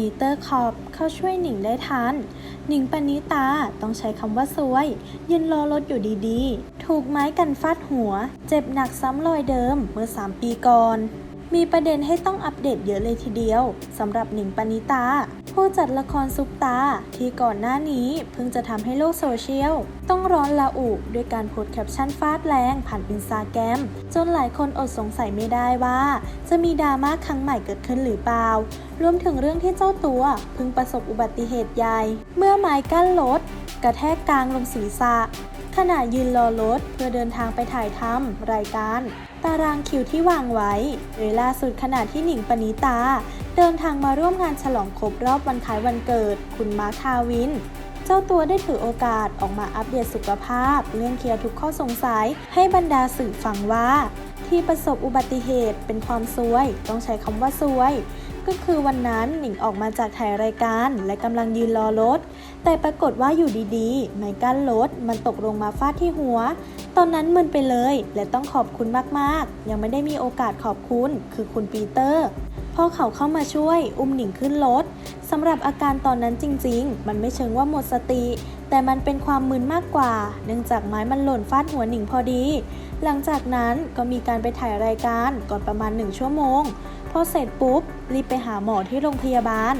ปีเตอร์คอปเข้าช่วยหนิงได้ทัน หนิงปณิตาต้องใช้คำว่าซวย ยืนรอรถอยู่ดีๆ ถูกไม้กันฟาดหัว เจ็บหนักซ้ำรอยเดิมเมื่อ 3 ปีก่อน มีประเด็นให้ต้องอัปเดตเยอะเลยทีเดียวสำหรับหนิงปณิตา ผู้จัดละครซุปตา ที่ก่อนหน้านี้เพิ่งจะทำให้โลกโซเชียล ต้องร้อนละอุด้วยการโพสแคปชั่นฟาดแรงผ่านอินสตาแกรมจนหลายคนอดสงสัยไม่ได้ว่า จะมีดราม่าครั้งใหม่เกิดขึ้นหรือเปล่ารวมถึงเรื่องที่เจ้าตัวเพิ่งประสบอุบัติเหตุใหญ่ เมื่อไม้กั้นรถกระแทกกลางลงศีรษะ ขณะยืนรอรถเพื่อเดินทางไปถ่ายทำรายการ ตารางคิวที่วางไว้ โดยล่าสุดขณะที่หนิงปณิตา เดินทางมาร่วมงานฉลองครบรอบวันคล้ายวันเกิด คุณมาร์คทาวิน เจ้าตัวได้ถือโอกาสออกมาอัปเดตสุขภาพ เรื่องเคลียร์ทุกข้อสงสัย ให้บรรดาสื่อฟังว่า ที่ประสบอุบัติเหตุเป็นความซวย ต้องใช้คำว่าซวย ก็คือวันนั้นหนิงออกมาจากถ่ายรายการและกำลังยืนรอรถ แต่ปรากฏว่าอยู่ดีๆ ไม้กั้นรถมันตกลงมาฟาดที่หัว ตอนนั้นมึนไปเลย และต้องขอบคุณมากๆ ยังไม่ได้มีโอกาสขอบคุณ คือคุณปีเตอร์ พอเขาเข้ามาช่วย อุ้มหนิงขึ้นรถสำหรับอาการตอนนั้นจริง ๆ มันไม่เชิงว่าหมดสติ แต่มันเป็นความมึนมากกว่า เนื่องจากไม้มันหล่นฟาดหัวหนิงพอดี หลังจากนั้นก็มีการไปถ่ายรายการก่อนประมาณหนึ่งชั่วโมง พอเสร็จปุ๊บ รีบไปหาหมอที่โรงพยาบาล